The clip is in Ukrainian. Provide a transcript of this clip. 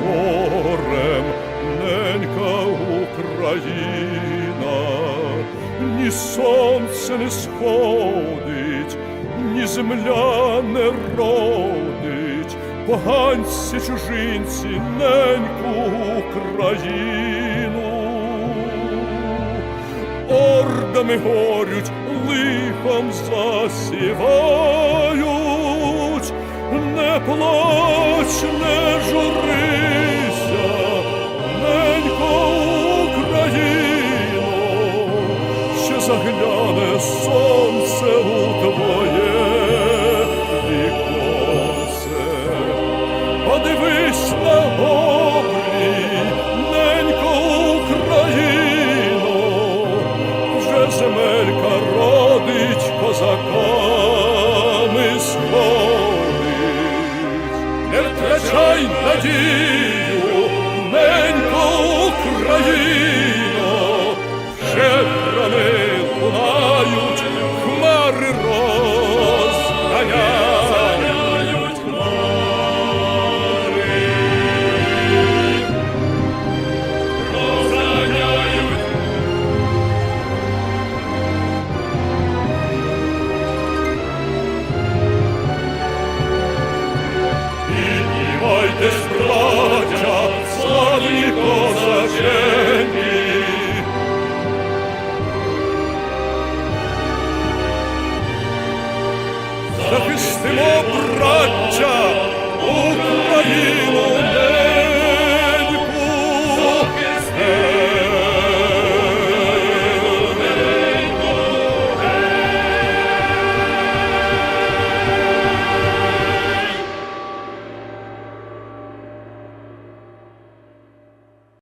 горем ненька Україна, ні сонце не сходить, ні земля не родить, поганці чужинці неньку Україну. Ордами горють, лихом засівають, не плач, ще загляне сонце у твоє віконце. Подивись на обрій, ненько Україно, вже земелька родить козаками сходить. Не втрачай надію, десь браття. Захистимо браття Україну.